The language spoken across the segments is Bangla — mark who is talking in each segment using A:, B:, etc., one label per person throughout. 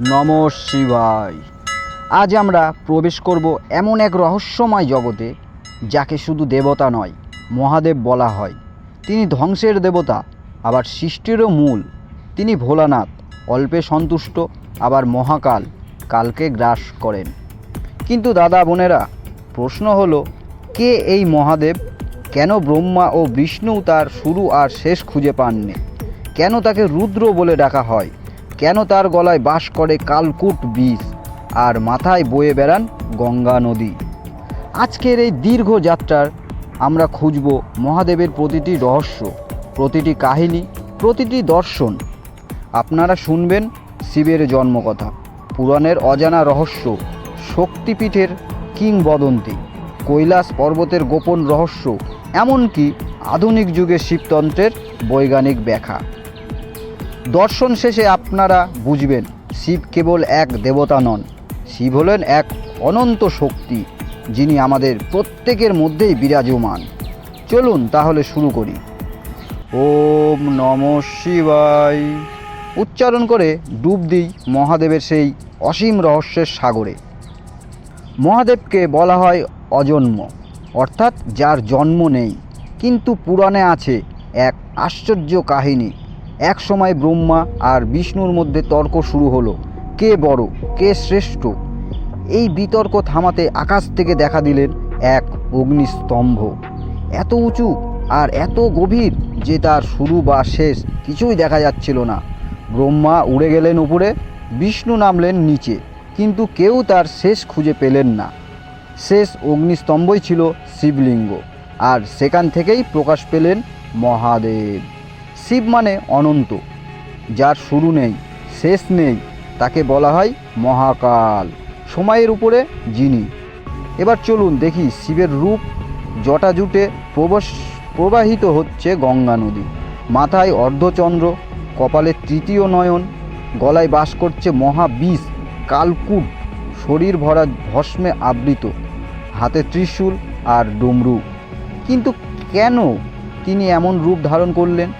A: নম শিবায়। আজ আমরা প্রবেশ করব এমন এক রহস্যময় জগতে, যাকে শুধু দেবতা নয়, মহাদেব বলা হয়। তিনি ধ্বংসের দেবতা, আবার সৃষ্টিরও মূল। তিনি ভোলানাথ, অল্পে সন্তুষ্ট, আবার মহাকাল, কালকে গ্রাস করেন। কিন্তু দাদা বোনেরা, প্রশ্ন হলো, কে এই মহাদেব? কেন ব্রহ্মা ও বিষ্ণু তার শুরু আর শেষ খুঁজে পাননি? কেন তাকে রুদ্র বলে ডাকা হয়? কেন তার গলায় বাস করে কালকুট বিষ আর মাথায় বয়ে বেড়ান গঙ্গা নদী? আজকের এই দীর্ঘ যাত্রার আমরা খুঁজব মহাদেবের প্রতিটি রহস্য, প্রতিটি কাহিনী, প্রতিটি দর্শন। আপনারা শুনবেন শিবের জন্মকথা, পুরাণের অজানা রহস্য, শক্তিপীঠের কিংবদন্তি, কৈলাস পর্বতের গোপন রহস্য, এমনকি আধুনিক যুগে শিবতন্ত্রের বৈজ্ঞানিক ব্যাখ্যা। দর্শন শেষে আপনারা বুঝবেন, শিব কেবল এক দেবতা নন। শিব হলেন এক অনন্ত শক্তি, যিনি আমাদের প্রত্যেকের মধ্যেই বিরাজমান। চলুন তাহলে শুরু করি। ওম নম শিবায়। উচ্চারণ করে ডুব দিই মহাদেবের সেই অসীম রহস্যের সাগরে। মহাদেবকে বলা হয় অজন্ম, অর্থাৎ যার জন্ম নেই, কিন্তু পুরাণে আছে এক আশ্চর্য কাহিনী। এক সময় ব্রহ্মা আর বিষ্ণুর মধ্যে তর্ক শুরু হলো। কে বড়? কে শ্রেষ্ঠ? এই বিতর্ক থামাতে আকাশ থেকে দেখা দিলেন এক অগ্নিস্তম্ভ। এত উঁচু আর এত গভীর যে তার শুরু বা শেষ কিছুই দেখা যাচ্ছিল না। ব্রহ্মা উড়ে গেলেন উপরে, বিষ্ণু নামলেন নিচে, কিন্তু কেউ তার শেষ খুঁজে পেলেন না। শেষ অগ্নিস্তম্ভই ছিল শিবলিঙ্গ, আর সেখান থেকেই প্রকাশ পেলেন মহাদেব। শিব মানে অনন্ত। যার শুরু নেই, শেষ নেই, তাকে বলা হয় মহাকাল। সময়ের উপরে যিনি। এবার চলুন দেখি শিবের রূপ জটাজুটে প্রবশ প্রবাহিত হচ্ছে গঙ্গা নদী। মাথায় অর্ধচন্দ্র, কপালে তৃতীয় নয়ন, গলায় বাস করছে মহাবিষ, কালকুট, শরীর ভরা ভস্মে আবৃত, হাতে ত্রিশূল আর ডুমরু। কিন্তু কেন তিনি এমন রূপ ধারণ করলেন?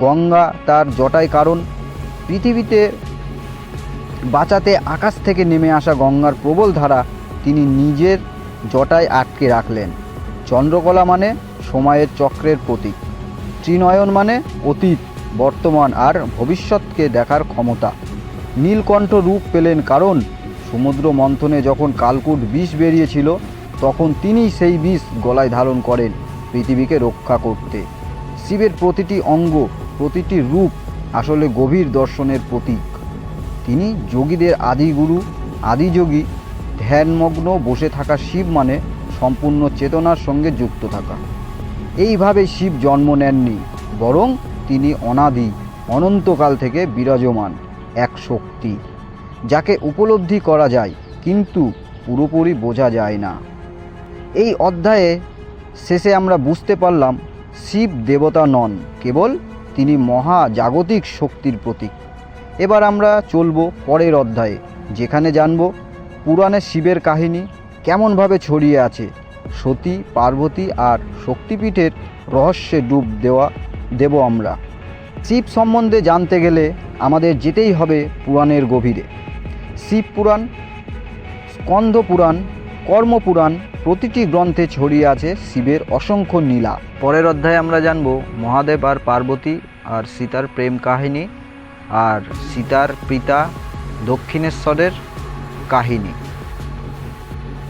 A: গঙ্গা তার জটায় কারণ। পৃথিবীতে বাঁচাতে আকাশ থেকে নেমে আসা গঙ্গার প্রবল ধারা তিনি নিজের জটায় আটকে রাখলেন। চন্দ্রকলা মানে সময়ের চক্রের প্রতীক। ত্রিনয়ন মানে অতীত, বর্তমান আর ভবিষ্যৎকে দেখার ক্ষমতা। নীলকণ্ঠ রূপ পেলেন কারণ, সমুদ্র মন্থনে যখন কালকুট বিষ বেরিয়েছিল, তখন তিনি সেই বিষ গলায় ধারণ করেন পৃথিবীকে রক্ষা করতে। শিবের প্রতিটি অঙ্গ, প্রতিটি রূপ আসলে গভীর দর্শনের প্রতীক। তিনি যোগীদের আদিগুরু, আদিযোগী, ধ্যানমগ্ন, বসে থাকা শিব মানে সম্পূর্ণ চেতনার সঙ্গে যুক্ত থাকা। এইভাবে শিব জন্ম নেননি, বরং তিনি অনাদি, অনন্তকাল থেকে বিরাজমান এক শক্তি, যাকে উপলব্ধি করা যায়, কিন্তু পুরোপুরি বোঝা যায় না। এই অধ্যায়ে শেষে আমরা বুঝতে পারলাম শিব দেবতা নন, কেবল তিনি মহা জাগতিক শক্তির প্রতীক। এবার আমরা চলব পরের অধ্যায়ে, যেখানে জানব পুরাণে শিবের কাহিনী কেমনভাবে ছড়িয়ে আছে, সতী, পার্বতী আর শক্তিপীঠের রহস্যে ডুব দেওয়া দেব আমরা। শিব সম্বন্ধে জানতে গেলে আমাদের যেতেই হবে পুরাণের গভীরে। শিব পুরাণ, স্কন্ধ পুরাণ কর্মপুরাণ প্রতিটি গ্রন্থে ছড়িয়ে আছে শিবের অসংখ্য নীলা। পরের অধ্যায়ে আমরা জানব মহাদেব আর পার্বতী আর সীতার প্রেম কাহিনী আর সীতার পিতা দক্ষিণেশ্বরের কাহিনী।